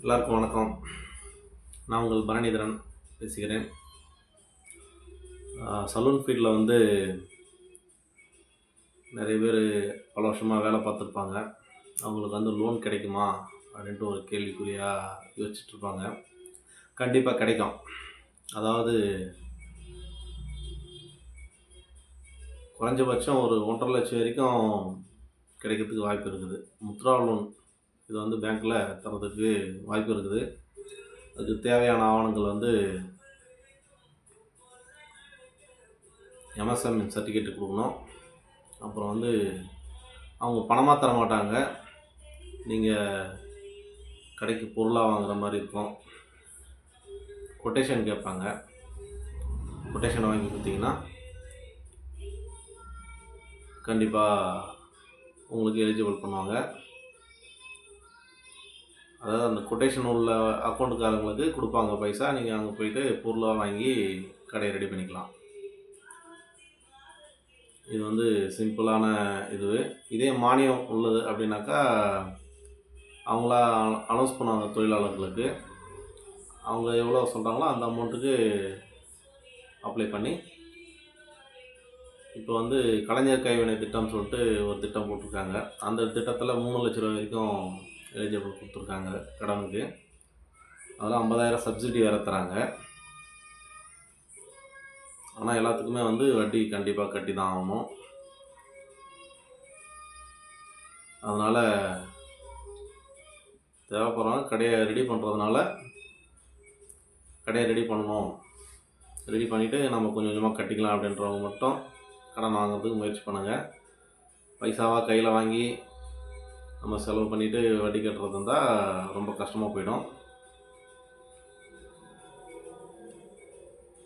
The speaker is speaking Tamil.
எல்லாருக்கும் வணக்கம். நான் உங்கள் பரணிதரன் பேசுகிறேன். சலூன் ஃபீல்டில் வந்து நிறைய பேர் பல வருஷமாக வேலை பார்த்துருப்பாங்க. அவங்களுக்கு வந்து லோன் கிடைக்குமா அப்படின்ட்டு ஒரு கேள்விக்குறியாக யோசிச்சுட்ருப்பாங்க. கண்டிப்பாக கிடைக்கும். அதாவது குறைஞ்சபட்சம் ஒரு ஒன்றரை லட்சம் வரைக்கும் கிடைக்கிறதுக்கு வாய்ப்பு இருக்குது. முத்ரா லோன் இது வந்து பேங்க்கில் தரதுக்கு வாய்ப்பு இருக்குது. அதுக்கு தேவையான ஆவணங்கள் வந்து எம்எஸ்எம் சர்டிஃபிகேட் கொடுக்கணும். அப்புறம் வந்து அவங்க பணமாக தர மாட்டாங்க. நீங்கள் கடைக்கு பொருளாக வாங்குகிற மாதிரி இருக்கும். கொட்டேஷன் கேட்பாங்க. கொட்டேஷனை வாங்கி கொடுத்தீங்கன்னா கண்டிப்பாக உங்களுக்கு எலிஜிபிள் பண்ணுவாங்க. அதாவது அந்த கொட்டேஷன் உள்ள அக்கௌண்ட்டுக்காரங்களுக்கு கொடுப்பாங்க பைசா. நீங்கள் அங்கே போயிட்டு பொருளாக வாங்கி கடையை ரெடி பண்ணிக்கலாம். இது வந்து சிம்பிளான இது. இதே மானியம் உள்ளது அப்படின்னாக்கா அவங்களா அனௌன்ஸ் பண்ணுவாங்க தொழிலாளர்களுக்கு. அவங்க எவ்வளோ சொல்கிறாங்களோ அந்த அமௌண்ட்டுக்கு அப்ளை பண்ணி இப்போ வந்து கலைஞர் கைவினை திட்டம்னு சொல்லிட்டு ஒரு திட்டம் போட்டிருக்காங்க. அந்த திட்டத்தில் மூணு லட்ச ரூபா வரைக்கும் எலிஜிபிள் கொடுத்துருக்காங்க கடனுக்கு. அதெல்லாம் ஐம்பதாயிரம் சப்சிடி வேறு தராங்க. ஆனால் எல்லாத்துக்குமே வந்து வட்டி கண்டிப்பாக கட்டி தான் ஆகணும். அதனால் தேவைப்படுறவங்க கடையை ரெடி பண்ணுறதுனால கடையை ரெடி பண்ணணும். ரெடி பண்ணிவிட்டு நம்ம கொஞ்சம் கொஞ்சமாக கட்டிக்கலாம் அப்படின்றவங்க மட்டும் கடன் வாங்குறதுக்கு முயற்சி பண்ணுங்கள் பைசாவாக கையில் வாங்கி நம்ம செலவு பண்ணிவிட்டு வட்டி கட்டுறது இருந்தால் ரொம்ப கஷ்டமாக போயிடும்.